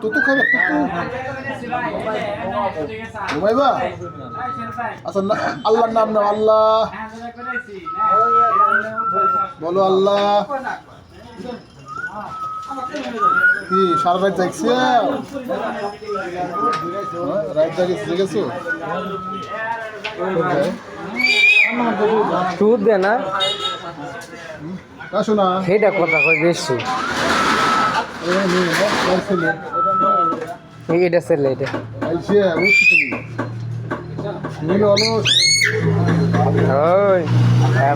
তুতু খাবে তুতু। ঘুমাইবা? আচ্ছা আল্লাহর নাম নাও আল্লাহ। বলো আল্লাহ। কি সারা রাত জাগছে? রাত জাগে জেগেছো? সুদ দে না। আসো না সেইটা কথা কই বেশি। এটা ছেলে এটা।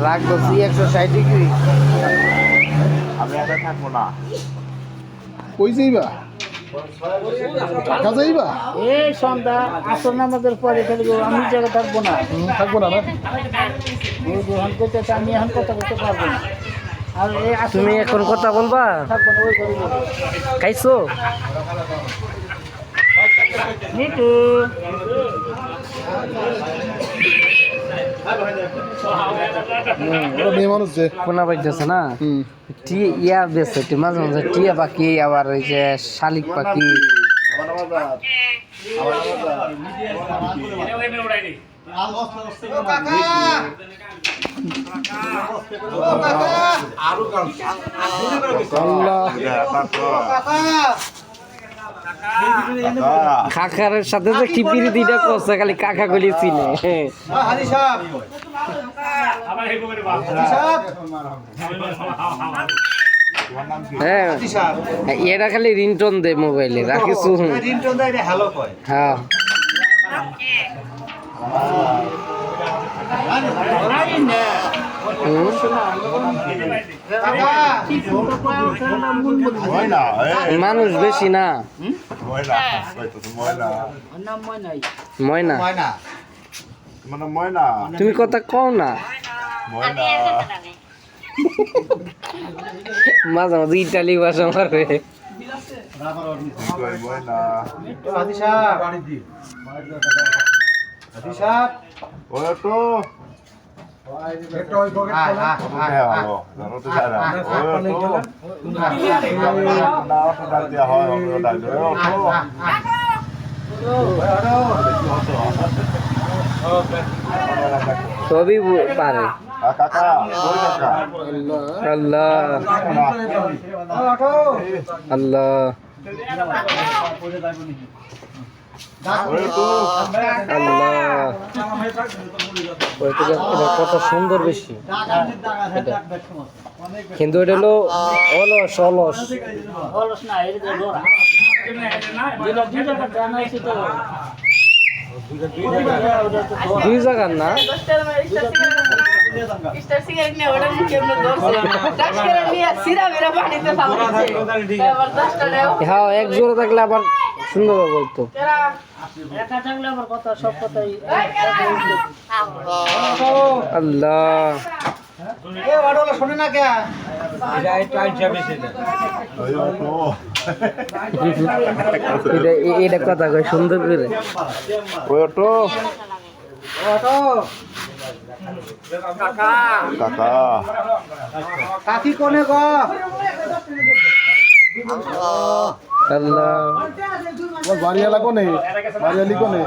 রাখব সি একশো ষাট ডিগ্রি আমি একা থাকব না। কই যাইবা? ঢাকা যাইবা? এই সন্ধ্যা আসর নামাজের পরে ফেলে আমি জায়গা থাকব না। থাকব না না? আমি এখন কথা বলতে পারব না। তুমি এখন কথা বলবা। খাইছো? মেয়ে মানুষ যে। কোনা না? টি ইয়া বেছে মাঝে মাঝে টিয়া পাখি আবার ওই যে শালিক পাখি। কাকার সাথে যে কি পিড়ি দিটা করছে খালি কাকা গলি চিনে। হ্যাঁ এটা খালি রিংটোন দে মোবাইলে রাখিস হ্যাঁ। হুম। ময়না এই মানুষ বেশি না। ময়না। তুমি কথা কও না। ময়না। মাঝে মাঝে ইটালি ভাষা মারে কি কই ময়না ওই তো ভালো জানো তো যারা ওই তো না তো ডাক দিয়া ওই ডাক দেয় ও তো সবই পারে। আল্লাহ আল্লাহ কত সুন্দর বেশি। কিন্তু এটা হলো অলস অলস না দুই জায়গার না Está সিগারেট নিয়ে ওটা নিয়ে কেমনে ধরছে টাচ করে নিয়ে সিরা মেরা পানিতে ফালাইছে এবার হ্যাঁ এক জোড়া থাকলে আবার সুন্দর বলতো। কেরা একা থাকলে আমার কথা সব কথাই আল্লাহ। ওই তো এটা এ- এটা কথা কয় সুন্দর করে। তো কাকা। কাকি। কোনে গো? আল্লাহ বাড়িওয়ালা কোনে? বাড়িওয়ালি কোনে?